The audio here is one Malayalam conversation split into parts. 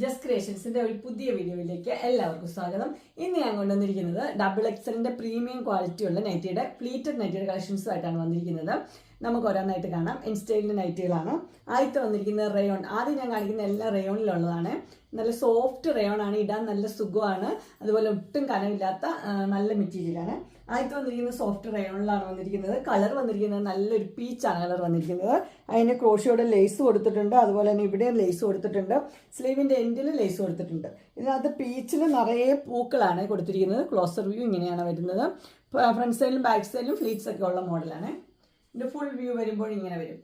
ജസ്റ്റ് ക്രിയേഷൻസിന്റെ ഒരു പുതിയ വീഡിയോയിലേക്ക് എല്ലാവർക്കും സ്വാഗതം. ഇന്ന് ഞാൻ കൊണ്ടുവന്നിരിക്കുന്നത് ഡബിൾ എക്സലിന്റെ പ്രീമിയം ക്വാളിറ്റിയുള്ള നൈറ്റിയുടെ പ്ലീറ്റഡ് നൈറ്റിയുടെ കളക്ഷൻസുമായിട്ടാണ് വന്നിരിക്കുന്നത്. നമുക്ക് ഓരോന്നായിട്ട് കാണാം. ഇൻസ്റ്റൈലിന്റെ നൈറ്റികളാണ് ആദ്യത്തെ വന്നിരിക്കുന്നത് റയോൺ ആദ്യം ഞാൻ കാണിക്കുന്ന എല്ലാ റയോണിലുള്ളതാണ് നല്ല സോഫ്റ്റ് റയോൺ ആണ്. ഇടാൻ നല്ല സുഖമാണ്. അതുപോലെ ഒട്ടും കനമില്ലാത്ത നല്ല മെറ്റീരിയലാണ് ആദ്യത്തെ വന്നിരിക്കുന്നത് സോഫ്റ്റ് റയോണിലാണ് വന്നിരിക്കുന്നത്. കളർ വന്നിരിക്കുന്നത് നല്ലൊരു പീച്ചാണ് കളർ വന്നിരിക്കുന്നത്. അതിന് ക്രോഷിയോടെ ലേസ് കൊടുത്തിട്ടുണ്ട്. അതുപോലെ തന്നെ ഇവിടെയും ലേസ് കൊടുത്തിട്ടുണ്ട്. സ്ലീവിന്റെ എൻഡിൽ ലേസ് കൊടുത്തിട്ടുണ്ട്. ഇതിനകത്ത് പീച്ചിൽ നിറയെ പൂക്കളാണ് കൊടുത്തിരിക്കുന്നത്. ക്ലോസർ വ്യൂ ഇങ്ങനെയാണ് വരുന്നത്. ഫ്രണ്ട് സൈഡിലും ബാക്ക് സൈഡിലും ഫ്ലീറ്റ്സ് ഒക്കെ ഉള്ള മോഡലാണ് ഇതിന്റെ ഫുൾ വ്യൂ വരുമ്പോൾ ഇങ്ങനെ വരും.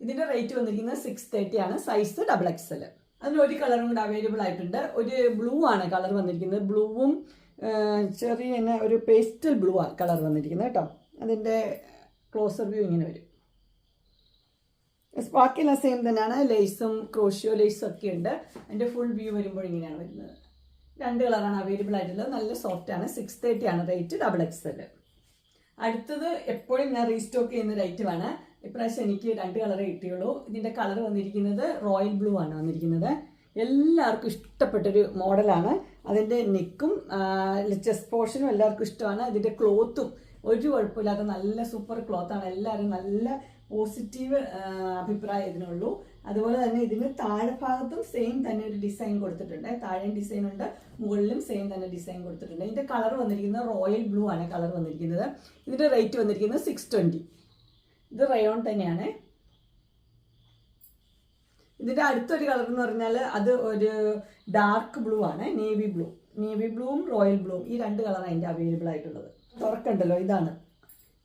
ഇതിന്റെ റേറ്റ് വന്നിരിക്കുന്നത് സിക്സ് തേർട്ടി ആണ്. സൈസ് ഡബിൾ എക്സൽ അതിൽ ഒരു കളറും കൂടെ അവൈലബിൾ ആയിട്ടുണ്ട്. ഒരു ബ്ലൂ ആണ് കളർ വന്നിരിക്കുന്നത്. ബ്ലൂവും ചെറിയ ഒരു പേസ്റ്റൽ ബ്ലൂ ആ കളർ വന്നിരിക്കുന്നത് കേട്ടോ. അതിന്റെ ക്ലോസർ വ്യൂ ഇങ്ങനെ വരും. ബാക്കിയെല്ലാം സെയിം തന്നെയാണ്. ലേസും ക്രോഷിയോ ലേസും ഒക്കെ ഉണ്ട്. അതിന്റെ ഫുൾ വ്യൂ വരുമ്പോൾ ഇങ്ങനെയാണ് വരുന്നത്. രണ്ട് കളറാണ് അവൈലബിൾ ആയിട്ടുള്ളത്. നല്ല സോഫ്റ്റ് ആണ്. സിക്സ് തേർട്ടി ആണ് റേറ്റ് ഡബിൾ എക്സൽ അടുത്തത് എപ്പോഴും ഞാൻ റീസ്റ്റോക്ക് ചെയ്യുന്ന ഒരു ഐറ്റമാണ് ഇപ്രാവശ്യം എനിക്ക് രണ്ട് കളറേ കിട്ടിയുള്ളൂ. ഇതിന്റെ കളർ വന്നിരിക്കുന്നത് റോയൽ ബ്ലൂ ആണ് വന്നിരിക്കുന്നത്. എല്ലാവർക്കും ഇഷ്ടപ്പെട്ടൊരു മോഡലാണ് അതിന്റെ നെക്കും ചെസ്റ്റ് പോർഷനും എല്ലാവർക്കും ഇഷ്ടമാണ്. അതിന്റെ ക്ലോത്തും ഒരു കുഴപ്പമില്ലാത്ത നല്ല സൂപ്പർ ക്ലോത്താണ് എല്ലാവരും നല്ല പോസിറ്റീവ് അഭിപ്രായം ഇതിനുള്ളൂ. അതുപോലെ തന്നെ ഇതിന് താഴെ ഭാഗത്തും സെയിം തന്നെ ഒരു ഡിസൈൻ കൊടുത്തിട്ടുണ്ട്. താഴെ ഡിസൈൻ ഉണ്ട് മുകളിലും സെയിം തന്നെ ഡിസൈൻ കൊടുത്തിട്ടുണ്ട്. ഇതിന്റെ കളർ വന്നിരിക്കുന്നത് റോയൽ ബ്ലൂ ആണ് കളർ വന്നിരിക്കുന്നത്. ഇതിന്റെ റേറ്റ് വന്നിരിക്കുന്നത് സിക്സ് ട്വന്റി ഇത് റയോൺ തന്നെയാണ്. ഇതിന്റെ അടുത്തൊരു കളർ എന്ന് പറഞ്ഞാൽ അത് ഒരു ഡാർക്ക് ബ്ലൂ ആണ് നേവി ബ്ലൂ. നേവി ബ്ലൂവും റോയൽ ബ്ലൂവും. ഈ രണ്ട് കളറാണ് അതിന്റെ അവൈലബിൾ ആയിട്ടുള്ളത്. തുറക്കണ്ടല്ലോ ഇതാണ്.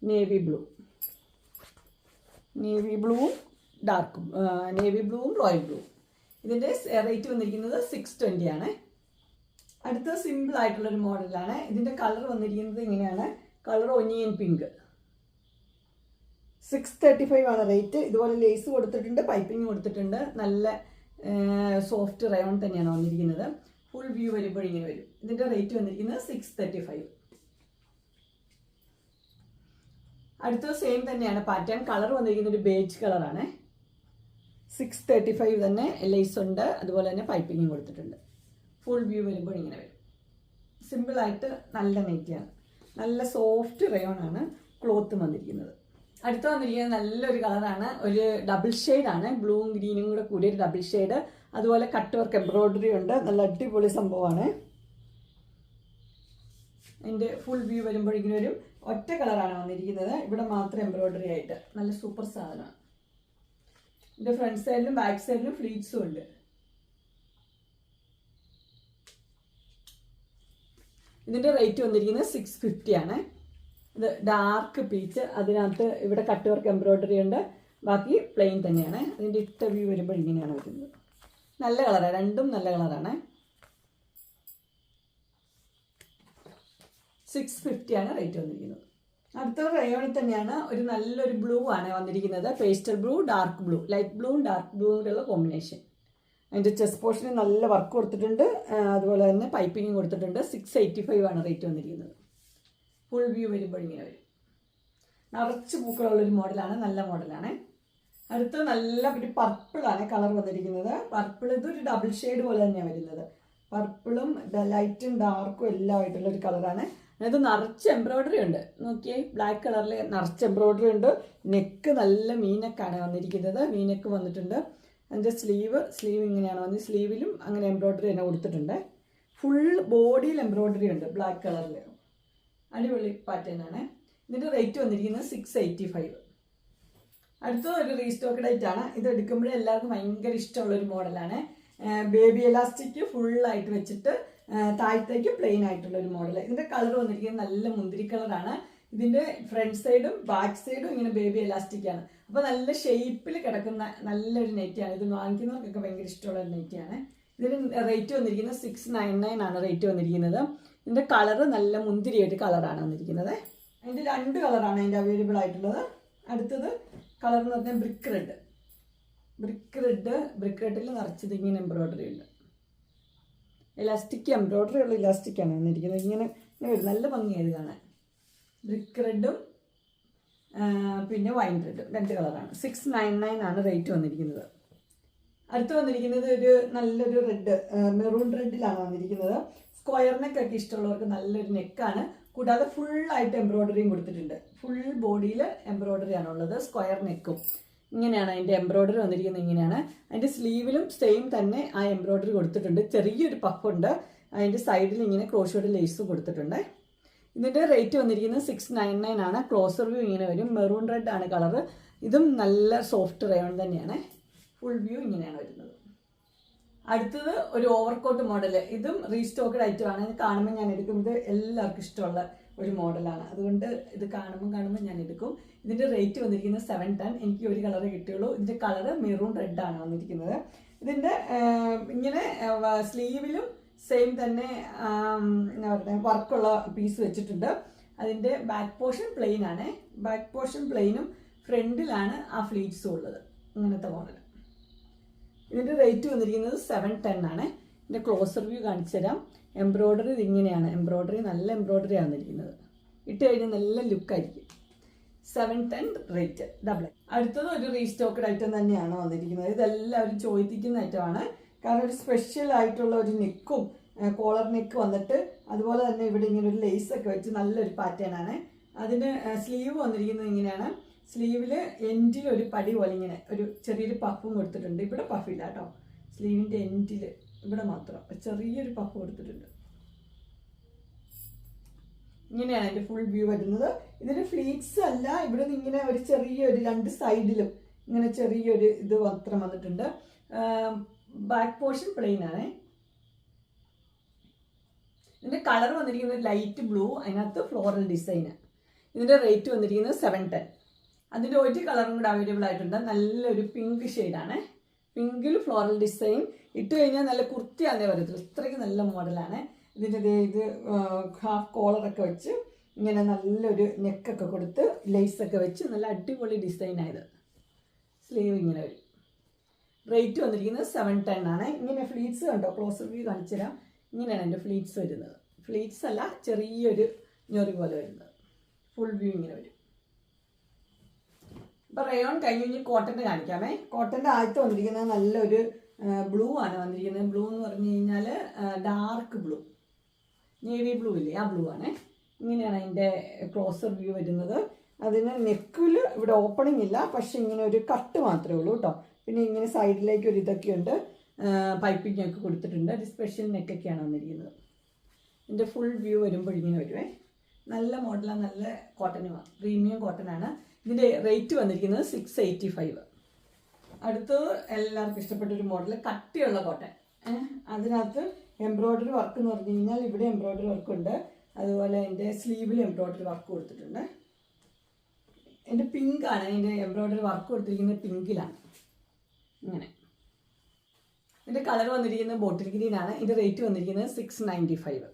Navy blue. നേവി ബ്ലൂവും ഡാർക്ക് നേവി ബ്ലൂവും റോയൽ ബ്ലൂ ഇതിന്റെ റേറ്റ് വന്നിരിക്കുന്നത് സിക്സ് ട്വന്റി ആണ്. അടുത്ത സിമ്പിൾ ആയിട്ടുള്ളൊരു മോഡലാണ്. ഇതിന്റെ കളർ വന്നിരിക്കുന്നത് ഇങ്ങനെയാണ്. Colour onion pink. Six thirty five ആണ് റേറ്റ് ഇതുപോലെ ലേസ് കൊടുത്തിട്ടുണ്ട് പൈപ്പിംഗ് കൊടുത്തിട്ടുണ്ട്. നല്ല സോഫ്റ്റ് റയോൺ തന്നെയാണ് വന്നിരിക്കുന്നത്. ഫുൾ വ്യൂ വരുമ്പോൾ ഇങ്ങനെ വരും. ഇതിന്റെ റേറ്റ് വന്നിരിക്കുന്നത് സിക്സ് തേർട്ടി ഫൈവ് അടുത്ത സെയിം തന്നെയാണ്. പാറ്റേൺ കളർ വന്നിരിക്കുന്നത് ഒരു ബേജ് കളറാണ് സിക്സ് തേർട്ടി ഫൈവ് തന്നെ ലേസ് ഉണ്ട്. അതുപോലെ തന്നെ പൈപ്പിങ്ങും കൊടുത്തിട്ടുണ്ട്. ഫുൾ വ്യൂ വരുമ്പോൾ ഇങ്ങനെ വരും. സിമ്പിളായിട്ട് നല്ല നെറ്റിയാണ് നല്ല സോഫ്റ്റ് റയോൺ ആണ് ക്ലോത്ത് വന്നിരിക്കുന്നത്. അടുത്ത വന്നിരിക്കുന്നത് നല്ലൊരു കളറാണ്. ഒരു ഡബിൾ ഷെയ്ഡാണ് ബ്ലൂവും ഗ്രീനും കൂടെ കൂടിയ ഒരു ഡബിൾ ഷെയ്ഡ് അതുപോലെ കട്ട് വർക്ക് എംബ്രോയിഡറി ഉണ്ട്. നല്ല അടിപൊളി സംഭവമാണ്. അതിന്റെ ഫുൾ വ്യൂ വരുമ്പോഴേക്കും ഒരു ഒറ്റ കളറാണ് വന്നിരിക്കുന്നത്. ഇവിടെ മാത്രം എംബ്രോയിഡറി ആയിട്ട്. നല്ല സൂപ്പർ സാധനമാണ്. ഇതിന്റെ ഫ്രണ്ട് സൈഡിലും ബാക്ക് സൈഡിലും ഫ്ലീറ്റ്സും ഉണ്ട്. ഇതിന്റെ റേറ്റ് വന്നിരിക്കുന്നത് സിക്സ് ഫിഫ്റ്റി ആണ്. ഇത് ഡാർക്ക് പീച്ച് അതിനകത്ത് ഇവിടെ കട്ട് വർക്ക് എംബ്രോയിഡറി ഉണ്ട്. ബാക്കി പ്ലെയിൻ തന്നെയാണ്. അതിന്റെ ഇട്ട വ്യൂ വരുമ്പോൾ ഇങ്ങനെയാണ് വരുന്നത്. നല്ല കളറാണ് രണ്ടും നല്ല കളറാണ് സിക്സ് ഫിഫ്റ്റി ആണ് റേറ്റ് വന്നിരിക്കുന്നത്. അടുത്ത റയോണിൽ തന്നെയാണ് ഒരു നല്ലൊരു ബ്ലൂ ആണ് വന്നിരിക്കുന്നത്. Pastel blue dark blue light ബ്ലൂവും ഡാർക്ക് ബ്ലൂ കൂടെയുള്ള കോമ്പിനേഷൻ അതിന്റെ ചെസ്റ്റ് പോർഷന് നല്ല വർക്ക് കൊടുത്തിട്ടുണ്ട്. അതുപോലെ തന്നെ പൈപ്പിങ്ങും കൊടുത്തിട്ടുണ്ട്. സിക്സ് എയ്റ്റി ഫൈവ് ആണ് റേറ്റ് വന്നിരിക്കുന്നത്. ഫുൾ വ്യൂ വരുമ്പോൾ ഇങ്ങനെ വരും. നിറച്ച് പൂക്കളുള്ളൊരു മോഡലാണ് നല്ല മോഡലാണ്. അടുത്ത നല്ല ഒരു പർപ്പിളാണ് കളർ വന്നിരിക്കുന്നത്. പർപ്പിൾ ഇതൊരു ഡബിൾ ഷെയ്ഡ് പോലെ തന്നെയാണ് വരുന്നത്. പർപ്പിളും ലൈറ്റും ഡാർക്കും എല്ലാം ആയിട്ടുള്ള ഒരു കളറാണ് അതായത് നിറച്ച് എംബ്രോയിഡറി ഉണ്ട്. നോക്കിയേ ബ്ലാക്ക് കളറിൽ നിറച്ച് എംബ്രോയിഡറി ഉണ്ട്. നെക്ക് നല്ല മീനക്കാണ് വന്നിരിക്കുന്നത്. മീനക്ക് വന്നിട്ടുണ്ട്. അതിന്റെ സ്ലീവ് സ്ലീവ് ഇങ്ങനെയാണ് വന്നത്. സ്ലീവിലും അങ്ങനെ എംബ്രോയിഡറി തന്നെ കൊടുത്തിട്ടുണ്ട്. ഫുൾ ബോഡിയിൽ എംബ്രോയിഡറി ഉണ്ട് ബ്ലാക്ക് കളറിൽ അടിപൊളി പാറ്റേൺ ആണ്. ഇതിന്റെ റേറ്റ് വന്നിരിക്കുന്നത് സിക്സ് എയ്റ്റി ഫൈവ് അടുത്ത ഒരു റീസ്റ്റോക്ക് ഡേറ്റ് ആണ്. ഇത് എടുക്കുമ്പോഴേ എല്ലാവർക്കും ഭയങ്കര ഇഷ്ടമുള്ള ഒരു മോഡലാണ് ബേബി എലാസ്റ്റിക് ഫുള്ളായിട്ട് വെച്ചിട്ട് താഴത്തേക്ക് പ്ലെയിൻ ആയിട്ടുള്ള ഒരു മോഡൽ ഇതിന്റെ കളർ വന്നിരിക്കുന്നത് നല്ല മുന്തിരി കളറാണ് ഇതിന്റെ ഫ്രണ്ട് സൈഡും ബാക്ക് സൈഡും ഇങ്ങനെ ബേബി എലാസ്റ്റിക് ആണ്. അപ്പോൾ നല്ല ഷേപ്പിൽ കിടക്കുന്ന നല്ലൊരു നെറ്റിയാണ് ഇത് വാങ്ങിക്കുന്നവർക്കൊക്കെ ഭയങ്കര ഇഷ്ടമുള്ള ഒരു നെറ്റിയാണ് ഇതിന് റേറ്റ് വന്നിരിക്കുന്നത് സിക്സ് നയൻ നയൻ ആണ് റേറ്റ് വന്നിരിക്കുന്നത്. ഇതിന്റെ കളർ നല്ല മുന്തിരിയായിട്ട് കളറാണ് വന്നിരിക്കുന്നത്. അതിന്റെ രണ്ട് കളറാണ് അതിന്റെ അവൈലബിൾ ആയിട്ടുള്ളത്. അടുത്തത് കളർ എന്ന് പറഞ്ഞാൽ brick red brick red brick റെഡിൽ നിറച്ചത് ഇങ്ങനെ എംബ്രോയിഡറി ഉണ്ട്. ഇലാസ്റ്റിക് എംബ്രോയിഡറി ഉള്ള ഇലാസ്റ്റിക്കാണ് വന്നിരിക്കുന്നത്. ഇങ്ങനെ ഇങ്ങനെ വരും. നല്ല ഭംഗിയായത് കാണാൻ. ബ്രിക്ക് റെഡും പിന്നെ വൈൻ റെഡും രണ്ട് കളറാണ്. സിക്സ് നയൻ നയൻ ആണ് റേറ്റ് വന്നിരിക്കുന്നത്. അടുത്ത് വന്നിരിക്കുന്നത് ഒരു നല്ലൊരു റെഡ് മെറൂൺ റെഡിലാണ് വന്നിരിക്കുന്നത്. സ്ക്വയർ നെക്ക് ഒക്കെ ഇഷ്ടമുള്ളവർക്ക് നല്ലൊരു നെക്കാണ് കൂടാതെ ഫുൾ ആയിട്ട് എംബ്രോയിഡറിയും കൊടുത്തിട്ടുണ്ട്. ഫുൾ ബോഡിയിൽ എംബ്രോയിഡറി ഉള്ളത് സ്ക്വയർ നെക്കും ഇങ്ങനെയാണ് അതിന്റെ എംബ്രോയിഡറി വന്നിരിക്കുന്നത് ഇങ്ങനെയാണ്. അതിന്റെ സ്ലീവിലും സെയിം തന്നെ ആ എംബ്രോയിഡറി കൊടുത്തിട്ടുണ്ട്. ചെറിയൊരു പഫുണ്ട് അതിന്റെ സൈഡിൽ ഇങ്ങനെ ക്രോഷോഡ് ലേസും കൊടുത്തിട്ടുണ്ട്. ഇതിന്റെ റേറ്റ് വന്നിരിക്കുന്നത് സിക്സ് നയൻ നയൻ ആണ്. ക്ലോസർ വ്യൂ ഇങ്ങനെ വരും. മെറൂൺ റെഡ് ആണ് കളറ് ഇതും നല്ല സോഫ്റ്റ് റയോൺ തന്നെയാണ്. ഫുൾ വ്യൂ ഇങ്ങനെയാണ് വരുന്നത്. അടുത്തത് ഒരു ഓവർകോട്ട് മോഡൽ ഇതും റീസ്റ്റോക്കഡ് ആണ്. ഇത് കാണുമ്പോൾ ഞാൻ എടുക്കും. ഇത് എല്ലാവർക്കും ഇഷ്ടമുള്ള ഒരു മോഡലാണ് അതുകൊണ്ട് ഇത് കാണുമ്പോൾ കാണുമ്പോൾ ഞാൻ എടുക്കും. ഇതിന്റെ റേറ്റ് വന്നിരിക്കുന്നത് സെവൻ ടെൻ എനിക്ക് ഒരു കളറ് കിട്ടിയുള്ളൂ. ഇതിന്റെ കളറ് മെറൂൺ റെഡ് ആണ് വന്നിരിക്കുന്നത്. ഇതിന്റെ ഇങ്ങനെ സ്ലീവിലും സെയിം തന്നെ എന്താ പറയുക വർക്കുള്ള പീസ് വെച്ചിട്ടുണ്ട്. അതിന്റെ ബാക്ക് പോർഷൻ പ്ലെയിൻ ആണ്. ബാക്ക് പോർഷൻ പ്ലെയിനും ഫ്രണ്ടിലാണ് ആ ഫ്ലീറ്റ്സും ഉള്ളത്. അങ്ങനത്തെ മോഡൽ ഇതിന്റെ റേറ്റ് വന്നിരിക്കുന്നത് സെവൻ ടെൻ ആണ്. ഇതിന്റെ ക്ലോസർ വ്യൂ കാണിച്ചു തരാം. എംബ്രോയ്ഡറി ഇതിങ്ങനെയാണ് എംബ്രോയ്ഡറി നല്ല എംബ്രോയ്ഡറി ആണ് ഇട്ട് കഴിഞ്ഞാൽ നല്ല ലുക്കായിരിക്കും സെവൻ ടെൻ റേറ്റ് ഡബിൾ അടുത്തത് ഒരു റീസ്റ്റോക്കഡ് ഐറ്റം തന്നെയാണ് വന്നിരിക്കുന്നത്. ഇതെല്ലാവരും ചോദിക്കുന്ന ഐറ്റമാണ് കാരണം ഒരു സ്പെഷ്യൽ ആയിട്ടുള്ള ഒരു നെക്കും കോളർ നെക്ക് വന്നിട്ട് അതുപോലെ തന്നെ ഇവിടെ ഇങ്ങനെ ഒരു ലേസൊക്കെ വെച്ച് നല്ലൊരു പാറ്റേൺ ആണ്. അതിന് സ്ലീവ് വന്നിരിക്കുന്നത് ഇങ്ങനെയാണ്. സ്ലീവിൽ എൻഡിൽ ഒരു പടി പോലെ ഇങ്ങനെ ഒരു ചെറിയൊരു പഫും കൊടുത്തിട്ടുണ്ട്. ഇവിടെ പഫില്ല കേട്ടോ സ്ലീവിന്റെ എൻഡിൽ ഇവിടെ മാത്രം. ചെറിയൊരു പഫ് കൊടുത്തിട്ടുണ്ട്. ഇങ്ങനെയാണ് അതിന്റെ ഫുൾ വ്യൂ വരുന്നത്. ഇതിന് ഫ്ലീറ്റ്സ് അല്ല ഇവിടെ നിന്ന് ഇങ്ങനെ ഒരു ചെറിയൊരു രണ്ട് സൈഡിലും ഇങ്ങനെ ചെറിയൊരു ഇത് മാത്രം വന്നിട്ടുണ്ട്. ബാക്ക് പോർഷൻ പ്ലെയിൻ ആണ്. ഇതിന്റെ കളർ വന്നിരിക്കുന്നത് ലൈറ്റ് ബ്ലൂ അതിനകത്ത് ഫ്ലോറൽ ഡിസൈൻ ഇതിന്റെ റേറ്റ് വന്നിരിക്കുന്നത് സെവൻ ടെൻ അതിന്റെ ഒരു കളറും കൂടെ അവൈലബിൾ ആയിട്ടുണ്ട്. നല്ലൊരു പിങ്ക് ഷെയ്ഡാണ് പിങ്കിൽ ഫ്ലോറൽ ഡിസൈൻ ഇട്ട് കഴിഞ്ഞാൽ നല്ല കുർത്തിയാന്നേ പറയത്തുള്ളൂ. ഇത്രയ്ക്ക് നല്ല മോഡലാണ് ഇതിന്റെ ഇത് ഹാഫ് കോളറൊക്കെ വെച്ച് ഇങ്ങനെ നല്ലൊരു നെക്കൊക്കെ കൊടുത്ത് ലേസൊക്കെ വെച്ച് നല്ല അടിപൊളി ഡിസൈനായത് സ്ലീവ് ഇങ്ങനെ വരും. റേറ്റ് വന്നിരിക്കുന്നത് സെവൻ ടെൻ ആണ്. ഇങ്ങനെ ഫ്ലീറ്റ്സ് കണ്ടോ? ക്ലോസർ വ്യൂ കാണിച്ചു തരാം. ഇങ്ങനെയാണ് എന്റെ ഫ്ലീറ്റ്സ് വരുന്നത്. ഫ്ലീറ്റ്സ് അല്ല ചെറിയൊരു ഞൊറി പോലെ വരുന്നത്. ഫുൾ വ്യൂ ഇങ്ങനെ വരും. ഇപ്പൊ റയോൺ കഴിഞ്ഞ് കഴിഞ്ഞ് കോട്ടന്റെ കാണിക്കാമേ. കോട്ടന്റെ ആദ്യത്തെ വന്നിരിക്കുന്നത് നല്ലൊരു ബ്ലൂ ആണ് വന്നിരിക്കുന്നത്. ബ്ലൂ എന്ന് പറഞ്ഞു കഴിഞ്ഞാൽ ഡാർക്ക് ബ്ലൂ. നേവി ബ്ലൂ ഇല്ലേ? ആ ബ്ലൂ ആണ്. ഇങ്ങനെയാണ് അതിന്റെ ക്ലോസർ വ്യൂ വരുന്നത്. അതിന് നെക്കിൽ ഇവിടെ ഓപ്പണിംഗ് ഇല്ല. പക്ഷെ ഇങ്ങനെ ഒരു കട്ട് മാത്രമേ ഉള്ളൂ കേട്ടോ. പിന്നെ ഇങ്ങനെ സൈഡിലേക്ക് ഒരു ഇതൊക്കെയുണ്ട് പൈപ്പിംഗ് ഒക്കെ കൊടുത്തിട്ടുണ്ട്. ഒരു സ്പെഷ്യൽ നെക്കൊക്കെയാണ് വന്നിരിക്കുന്നത്. ഇതിന്റെ ഫുൾ വ്യൂ വരുമ്പോൾ ഇങ്ങനെ വരുവേ. നല്ല മോഡലാണ് നല്ല കോട്ടനുമാണ് പ്രീമിയം കോട്ടനാണ്. ഇതിന്റെ റേറ്റ് വന്നിരിക്കുന്നത് സിക്സ് എയ്റ്റി ഫൈവ് അടുത്തത് എല്ലാവർക്കും ഇഷ്ടപ്പെട്ട ഒരു മോഡൽ കട്ടിയുള്ള കോട്ടൺ അതിനകത്ത് എംബ്രോയ്ഡറി വർക്ക് എന്ന് പറഞ്ഞു കഴിഞ്ഞാൽ ഇവിടെ എംബ്രോയ്ഡറി വർക്ക് ഉണ്ട്. അതുപോലെ എന്റെ സ്ലീവിൽ എംബ്രോയ്ഡറി വർക്ക് കൊടുത്തിട്ടുണ്ട്. എന്റെ പിങ്കാണ് എന്റെ എംബ്രോയ്ഡറി വർക്ക് കൊടുത്തിരിക്കുന്നത് പിങ്കിലാണ് ഇങ്ങനെ. ഇതിന്റെ കളർ വന്നിരിക്കുന്നത് ബോട്ടിൽ ഗ്രീനാണ് ഇതിന്റെ റേറ്റ് വന്നിരിക്കുന്നത് സിക്സ് നയന്റി ഫൈവ്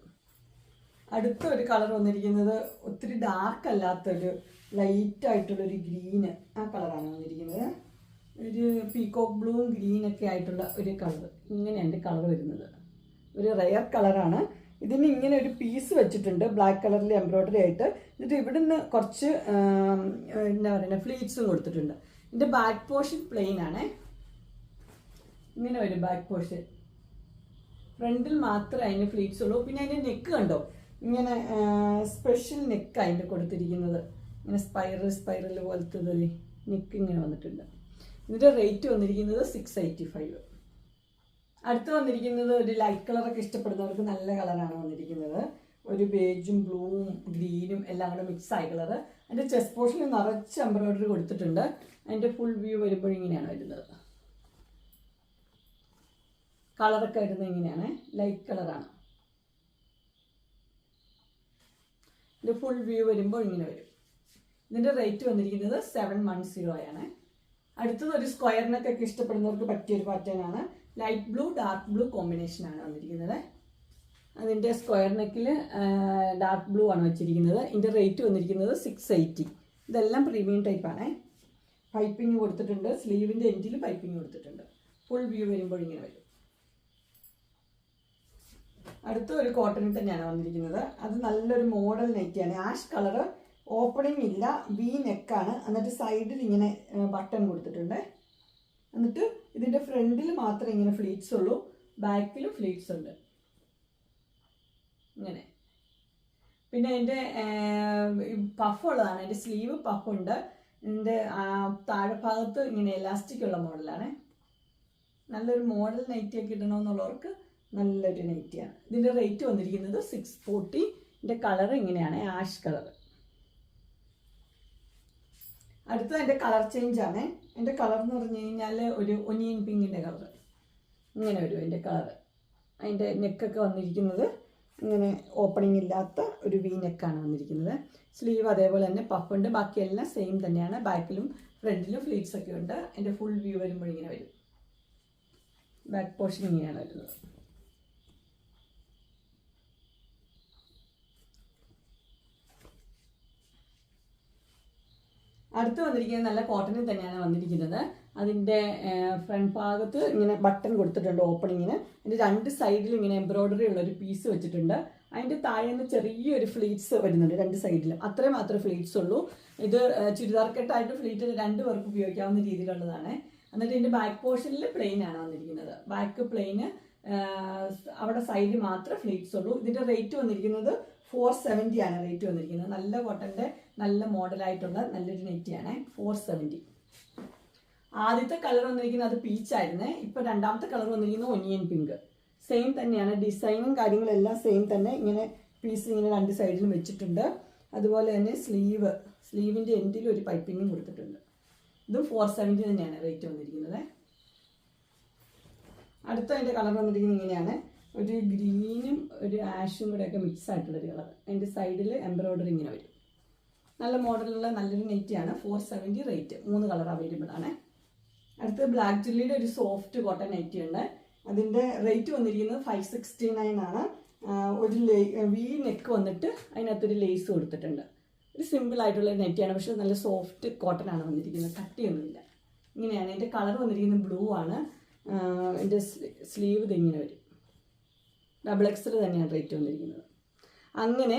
അടുത്ത ഒരു കളർ വന്നിരിക്കുന്നത് ഒത്തിരി ഡാർക്ക് അല്ലാത്തൊരു ലൈറ്റ് ആയിട്ടുള്ളൊരു ഗ്രീന് ആ കളറാണ് വന്നിരിക്കുന്നത്. ഒരു പീകോക്ക് ബ്ലൂവും ഗ്രീനൊക്കെ ആയിട്ടുള്ള ഒരു കളർ ഇങ്ങനെയാണ് കളർ വരുന്നത്. ഒരു റെയർ കളറാണ് ഇതിന് ഇങ്ങനെ ഒരു പീസ് വെച്ചിട്ടുണ്ട് ബ്ലാക്ക് കളറിൽ എംബ്രോയിഡറി ആയിട്ട്. എന്നിട്ട് ഇവിടുന്ന് കുറച്ച് എന്താ പറയുക ഫ്ലീറ്റ്സും കൊടുത്തിട്ടുണ്ട്. ഇതിന്റെ ബാക്ക് പോർഷൻ പ്ലെയിൻ ആണ്. ഇങ്ങനെ ഒരു ബാക്ക് പോർഷൻ ഫ്രണ്ടിൽ മാത്രമേ അതിന് ഫ്ലീറ്റ്സ് ഉള്ളൂ. പിന്നെ അതിന്റെ നെക്ക് കണ്ടോ? ഇങ്ങനെ സ്പെഷ്യൽ നെക്ക് അതിന്റെ കൊടുത്തിരിക്കുന്നത്. ഇങ്ങനെ സ്പൈറൽ സ്പൈറൽ പോലത്തെ നെക്ക് ഇങ്ങനെ വന്നിട്ടുണ്ട്. ഇതിന്റെ റേറ്റ് വന്നിരിക്കുന്നത് സിക്സ് എയ്റ്റി ഫൈവ് അടുത്ത് വന്നിരിക്കുന്നത് ഒരു ലൈറ്റ് കളറൊക്കെ ഇഷ്ടപ്പെടുന്നവർക്ക് നല്ല കളറാണ് വന്നിരിക്കുന്നത്. ഒരു ബേജും ബ്ലൂവും ഗ്രീനും എല്ലാം കൂടെ മിക്സ് ആയ കളറ് അതിന്റെ ചെസ്റ്റ് പോർഷനിൽ നിറച്ച് എംബ്രോയിഡറി കൊടുത്തിട്ടുണ്ട്. അതിന്റെ ഫുൾ വ്യൂ വരുമ്പോൾ ഇങ്ങനെയാണ് വരുന്നത്. കളറൊക്കെ വരുന്നത് ഇങ്ങനെയാണ്. ലൈറ്റ് കളറാണ് ഇതിന്റെ ഫുൾ വ്യൂ വരുമ്പോൾ ഇങ്ങനെ വരും. ഇതിന്റെ റേറ്റ് വന്നിരിക്കുന്നത് സെവൻ വൺ സീറോ ആണ്. അടുത്തത് ഒരു സ്ക്വയറിനൊക്കെ ഇഷ്ടപ്പെടുന്നവർക്ക് പറ്റിയ ഒരു പാറ്റേൺ ആണ്. Light blue dark blue combination ആണ് വന്നിരിക്കുന്നത്. അതിന്റെ സ്ക്വയർ നെക്കിൽ ഡാർക്ക് ബ്ലൂ ആണ് വെച്ചിരിക്കുന്നത്. ഇതിന്റെ റേറ്റ് വന്നിരിക്കുന്നത് സിക്സ് എയ്റ്റി ഇതെല്ലാം പ്രീമിയം ടൈപ്പാണ് പൈപ്പിംഗ് കൊടുത്തിട്ടുണ്ട്. സ്ലീവിന്റെ എൻഡിൽ പൈപ്പിംഗ് കൊടുത്തിട്ടുണ്ട്. ഫുൾ വ്യൂ വരുമ്പോൾ ഇങ്ങനെ വരും. അടുത്ത ഒരു കോട്ടണിൽ തന്നെയാണ് വന്നിരിക്കുന്നത്. അത് നല്ലൊരു മോഡൽ നെറ്റിയാണ് ആഷ് കളർ ഓപ്പണിംഗ് ഇല്ല വി നെക്കാണ് എന്നിട്ട് സൈഡിൽ ഇങ്ങനെ ബട്ടൺ കൊടുത്തിട്ടുണ്ട്. എന്നിട്ട് ഇതിന്റെ ഫ്രണ്ടിൽ മാത്രമേ ഇങ്ങനെ ഫ്ലീറ്റ്സ് ഉള്ളൂ. ബാക്കിലും ഫ്ലീറ്റ്സ് ഉണ്ട്. ഇങ്ങനെ. പിന്നെ അതിന്റെ പഫ് ഉള്ളതാണ്. അതിന്റെ സ്ലീവ് പഫ് ഉണ്ട്. ഇതിന്റെ താഴെഭാഗത്ത് ഇങ്ങനെ എലാസ്റ്റിക് ഉള്ള മോഡലാണ് നല്ലൊരു മോഡൽ നൈറ്റിയൊക്കെ ഇടണമെന്നുള്ളവർക്ക് നല്ലൊരു നൈറ്റിയാണ് ഇതിന്റെ റേറ്റ് വന്നിരിക്കുന്നത് സിക്സ് ഫോർട്ടി ഇതിന്റെ കളർ ഇങ്ങനെയാണ് ആഷ് കളർ അടുത്തത് എന്റെ കളർ ചേഞ്ച് ആണ്. എന്റെ കളർ എന്ന് പറഞ്ഞു കഴിഞ്ഞാൽ ഒരു ഒനിയൻ പിങ്കിന്റെ കളർ ഇങ്ങനെ വരും എന്റെ കളർ അതിന്റെ നെക്കൊക്കെ വന്നിരിക്കുന്നത് ഇങ്ങനെ ഓപ്പണിംഗ് ഇല്ലാത്ത ഒരു വി നെക്കാണ് വന്നിരിക്കുന്നത്. സ്ലീവ് അതേപോലെ തന്നെ പഫ് ഉണ്ട്. ബാക്കിയെല്ലാം സെയിം തന്നെയാണ്. ബാക്കിലും ഫ്രണ്ടിലും ഫ്ലീറ്റ്സ് ഒക്കെ ഉണ്ട്. എന്റെ ഫുൾ വ്യൂ വരുമ്പോൾ ഇങ്ങനെ വരും. ബാക്ക് പോർഷൻ ഇങ്ങനെയാണ് വരുന്നത്. അടുത്ത് വന്നിരിക്കുന്നത് നല്ല കോട്ടണിൽ തന്നെയാണ് വന്നിരിക്കുന്നത്. അതിന്റെ ഫ്രണ്ട് ഭാഗത്ത് ഇങ്ങനെ ബട്ടൺ കൊടുത്തിട്ടുണ്ട് ഓപ്പണിങ്ങിന്. അതിന്റെ രണ്ട് സൈഡിൽ ഇങ്ങനെ എംബ്രോയ്ഡറി ഉള്ള ഒരു പീസ് വെച്ചിട്ടുണ്ട്. അതിന്റെ താഴെ നിന്ന് ചെറിയൊരു ഫ്ലീറ്റ്സ് വരുന്നുണ്ട് രണ്ട് സൈഡിലും. അത്രയും മാത്രമേ ഫ്ലീറ്റ്സ് ഉള്ളൂ. ഇത് ചുരിദാർ കെട്ടായിട്ട് ഫ്ലീറ്റ് രണ്ട് പേർക്ക് ഉപയോഗിക്കാവുന്ന രീതിയിലുള്ളതാണ്. എന്നിട്ട് ഇതിന്റെ ബാക്ക് പോർഷനിൽ പ്ലെയിൻ ആണ് വന്നിരിക്കുന്നത്. ബാക്ക് പ്ലെയിന് അവിടെ സൈഡിൽ മാത്രമേ ഫ്ലീറ്റ്സ് ഉള്ളൂ. ഇതിന്റെ റേറ്റ് വന്നിരിക്കുന്നത് ഫോർ സെവന്റി ആണ് റേറ്റ് വന്നിരിക്കുന്നത്. നല്ല കോട്ടന്റെ നല്ല മോഡലായിട്ടുള്ള നല്ലൊരു നെറ്റിയാണ് ഫോർ സെവന്റി ആദ്യത്തെ കളർ വന്നിരിക്കുന്നത് അത് പീച്ചായിരുന്നേ ഇപ്പൊ രണ്ടാമത്തെ കളർ വന്നിരിക്കുന്നത് ഒനിയൻ പിങ്ക് സെയിം തന്നെയാണ്. ഡിസൈനും കാര്യങ്ങളെല്ലാം സെയിം തന്നെ. ഇങ്ങനെ പീസ് ഇങ്ങനെ രണ്ട് സൈഡിലും വെച്ചിട്ടുണ്ട്. അതുപോലെ തന്നെ സ്ലീവ് സ്ലീവിന്റെ എൻഡിൽ ഒരു പൈപ്പിങ്ങും കൊടുത്തിട്ടുണ്ട്. ഇതും ഫോർ സെവന്റി തന്നെയാണ് റേറ്റ് വന്നിരിക്കുന്നത്. അടുത്ത അതിന്റെ കളർ വന്നിരിക്കുന്നത് ഇങ്ങനെയാണ്. ഒരു ഗ്രീനും ഒരു ആഷും കൂടെ ഒക്കെ മിക്സ് ആയിട്ടുള്ളൊരു കളർ അതിന്റെ സൈഡിൽ എംബ്രോയിഡറി ഇങ്ങനെ വരും. നല്ല മോഡലുള്ള നല്ലൊരു നെറ്റിയാണ് ഫോർ സെവന്റി റേറ്റ് മൂന്ന് കളർ അവൈലബിൾ ആണ്. അടുത്ത് ബ്ലാക്ക് ജില്ലിയുടെ ഒരു സോഫ്റ്റ് കോട്ടൺ നെറ്റി ഉണ്ട്. അതിന്റെ റേറ്റ് വന്നിരിക്കുന്നത് ഫൈവ് സിക്സ്റ്റി നയൻ ആണ് ഒരു ലേ വി നെക്ക് വന്നിട്ട് അതിനകത്തൊരു ലേസ് കൊടുത്തിട്ടുണ്ട്. ഒരു സിമ്പിൾ ആയിട്ടുള്ള നെറ്റിയാണ് പക്ഷെ നല്ല സോഫ്റ്റ് കോട്ടൺ ആണ് വന്നിരിക്കുന്നത്. കട്ടിയൊന്നുമില്ല. ഇങ്ങനെയാണ്. എന്റെ കളർ വന്നിരിക്കുന്നത് ബ്ലൂ ആണ്. എന്റെ സ്ലീവ് ഇതിങ്ങനെ വരും. ഡബിൾ എക്സൽ തന്നെയാണ് റേറ്റ് വന്നിരിക്കുന്നത്. അങ്ങനെ